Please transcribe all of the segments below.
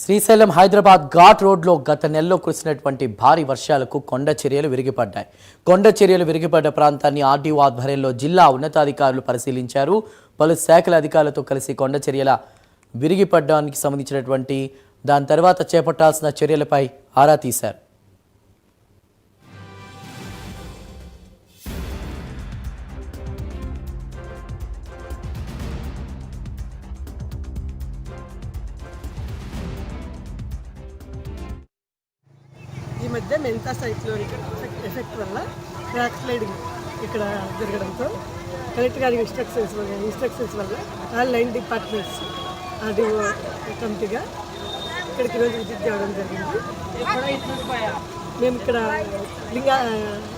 శ్రీశైలం హైదరాబాద్ ఘాట్ రోడ్లో గత నెలలో కురిసినటువంటి భారీ వర్షాలకు కొండ చర్యలు విరిగిపడ్డాయి. కొండ చర్యలు విరిగిపడ్డ ప్రాంతాన్ని ఆర్డీఓ ఆధ్వర్యంలో జిల్లా ఉన్నతాధికారులు పరిశీలించారు. పలు శాఖల అధికారులతో కలిసి కొండ చర్యల విరిగిపడ్డానికి సంబంధించినటువంటి దాని తర్వాత చేపట్టాల్సిన చర్యలపై ఆరా తీశారు. మధ్య మెంతా సైక్లోనిక్ ఎఫెక్ట్ ఎఫెక్ట్ వల్ల ట్రాక్ స్లైడింగ్ ఇక్కడ జరగడంతో కలెక్టర్ గారి ఇన్స్ట్రక్షన్స్ వల్ల ఇన్స్ట్రక్షన్స్ వల్ల ఆల్ లైన్ డిపార్ట్మెంట్స్ అది కమిటీగా ఇక్కడికి రోజు విజిట్ చేయడం జరిగింది. మేము ఇక్కడ లింగా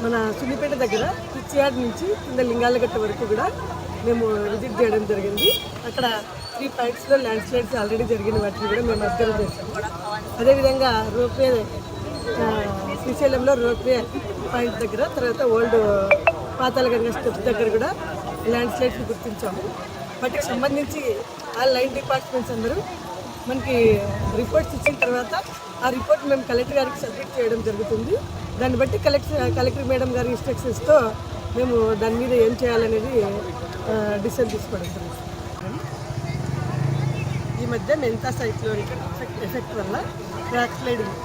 మన సున్నిపేట దగ్గర పిచ్చియాడ్ నుంచి కింద లింగాలగట్ట వరకు కూడా మేము విజిట్ చేయడం జరిగింది. అక్కడ త్రీ పాయింట్స్లో ల్యాండ్ స్లైడ్స్ ఆల్రెడీ జరిగిన వాటిని కూడా మేము అబ్జర్వ్ చేసాము అదేవిధంగా రోప్వే శ్రీశైలంలో రోప్వే పాయింట్ దగ్గర తర్వాత ఓల్డ్ పాతాళగంగా స్టెప్స్ దగ్గర కూడా ల్యాండ్ స్లైడ్స్ గుర్తించాము. వాటికి సంబంధించి ఆ లైన్ డిపార్ట్మెంట్స్ అందరూ మనకి రిపోర్ట్స్ ఇచ్చిన తర్వాత ఆ రిపోర్ట్ మేము కలెక్టర్ గారికి సబ్మిట్ చేయడం జరుగుతుంది. దాన్ని బట్టి కలెక్టర్ కలెక్టర్ మేడం గారి ఇన్స్ట్రక్షన్స్తో మేము దాని మీద ఏం చేయాలనేది డిసైడ్ తీసుకోవడం జరుగుతుంది. ఈ మధ్య మెంతా సైక్లోనిక్ ఎఫెక్ట్ ఎఫెక్ట్ వల్ల ట్రాక్ స్లైడింగ్